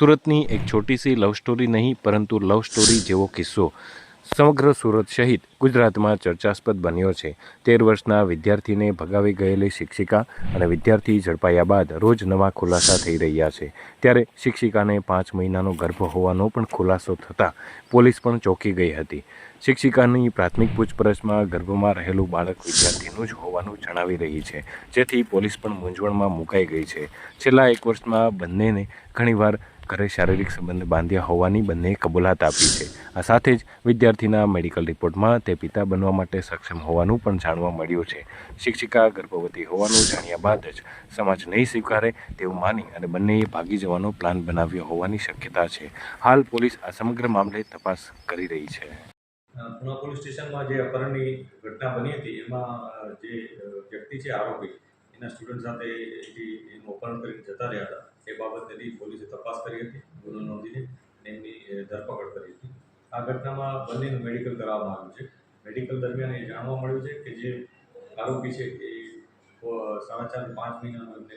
સુરતની એક છોટી C love story નહીં, પરંતુ લવ સ્ટોરી જેવો કિસ્સો સમગ્ર સુરત સહિત ગુજરાતમાં ચર્ચાસ્પદ બન્યો છે. તેર વર્ષના વિદ્યાર્થીને ભગાવી ગયેલી શિક્ષિકા અને વિદ્યાર્થી ઝડપાયા બાદ રોજ નવા ખુલાસા થઈ રહ્યા છે. ત્યારે શિક્ષિકાને પાંચ મહિનાનો ગર્ભ હોવાનો પણ ખુલાસો થતાં પોલીસ પણ ચોંકી ગઈ હતી. શિક્ષિકાની પ્રાથમિક પૂછપરછમાં ગર્ભમાં રહેલું બાળક વિદ્યાર્થીનું જ હોવાનું જણાવી રહી છે. જેથી પોલીસ પણ મૂંઝવણમાં મુકાઈ ગઈ છે. છેલ્લા એક વર્ષમાં બંનેને ઘણીવાર ઘરે શારીરિક સંબંધ બાંધ્યા હોવાની બંને કબૂલાત આપી છે. આ સાથે જ વિદ્યાર્થીના મેડિકલ રિપોર્ટમાં તે પિતા બનવા માટે સક્ષમ હોવાનું પણ જાણવા મળ્યું છે. શિક્ષિકા ગર્ભવતી હોવાનું જાણ્યા બાદ જ સમાજ નહીં સ્વીકારે તેવું માની અને બંનેએ ભાગી જવાનો પ્લાન બનાવ્યો હોવાની શક્યતા છે. હાલ પોલીસ આ સમગ્ર મામલે તપાસ કરી રહી છે. પોલીસ સ્ટેશનમાં જે અપહરણની ઘટના બની હતી, એમાં જે વ્યક્તિ છે આરોપી એના સ્ટુડન્ટ સાથે જે એનું અપહરણ કરીને જતા રહ્યા હતા, એ બાબતેની પોલીસે તપાસ કરી હતી, ગુનો નોંધીને અને એમની ધરપકડ કરી હતી. આ ઘટનામાં બંનેનું મેડિકલ કરાવવામાં આવ્યું છે. મેડિકલ દરમિયાન એ જાણવા મળ્યું છે કે જે આરોપી છે એ સાડા ચાર પાંચ મહિનાનો એમને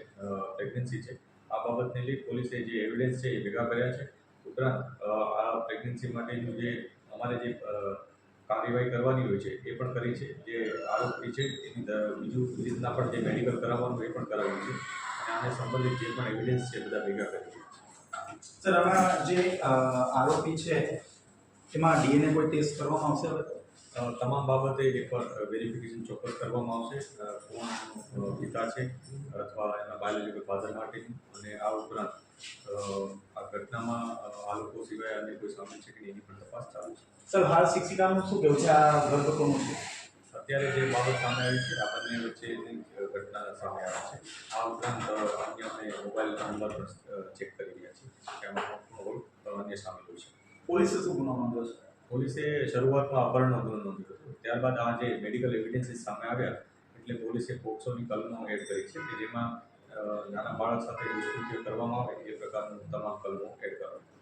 પ્રેગ્નન્સી છે. આ બાબતને લઈ પોલીસે જે એવિડન્સ છે એ ભેગા કર્યા છે. ઉપરાંત આ પ્રેગ્નન્સી માટેનું જે અમારે જે કાર્યવાહી કરવાની હોય છે, એ પણ કરી છે. જે આરોપી છે, એની બીજું રીતના પણ જે મેડિકલ કરાવવાનું એ પણ કરાવ્યું છે. અને આને સંબંધિત જે પણ એવિડન્સ છે બધા ભેગા કરી છે. સર આમાં જે આરોપી છે, એમાં ડીએનએ કોઈ ટેસ્ટ કરવામાં આવશે તમામ બાબતે એકવાર વેરિફિકેશન ચોક્કસ કરવામાં આવશે. કોણ પિતા છે અથવા એના બાયોલોજીકલ ફાધર માટે. અને આ ઉપરાંત આ ઘટનામાં આ લોકો સિવાય અન્ય કોઈ સામેલ છે કે એની પણ તપાસ ચાલુ છે. સર હાલ શિક્ષિકાનું શું કહેવું છે? આ છે? અત્યારે જે બાબત સામે આવી છે આ બંને વચ્ચેની ઘટના સામે આવી છે. આ ઉપરાંત અન્ય અમે મોબાઈલ નંબર ચેક કરી રહ્યા છીએ. કે આમાં અન્ય સામેલ હોય છે. પોલીસે શું ગુનો નોંધ્યો છે? પોલીસે શરૂઆતમાં અપહરણનો ગુનો નોંધ્યો હતો. ત્યારબાદ આ જે મેડિકલ એવિડન્સીસ સામે આવ્યા, એટલે પોલીસે પોક્સોની કલમો એડ કરી છે કે જેમાં નાના બાળક સાથે દુષ્કૃત્ય કરવામાં આવે એ પ્રકારનું તમામ કલમો એડ કરવામાં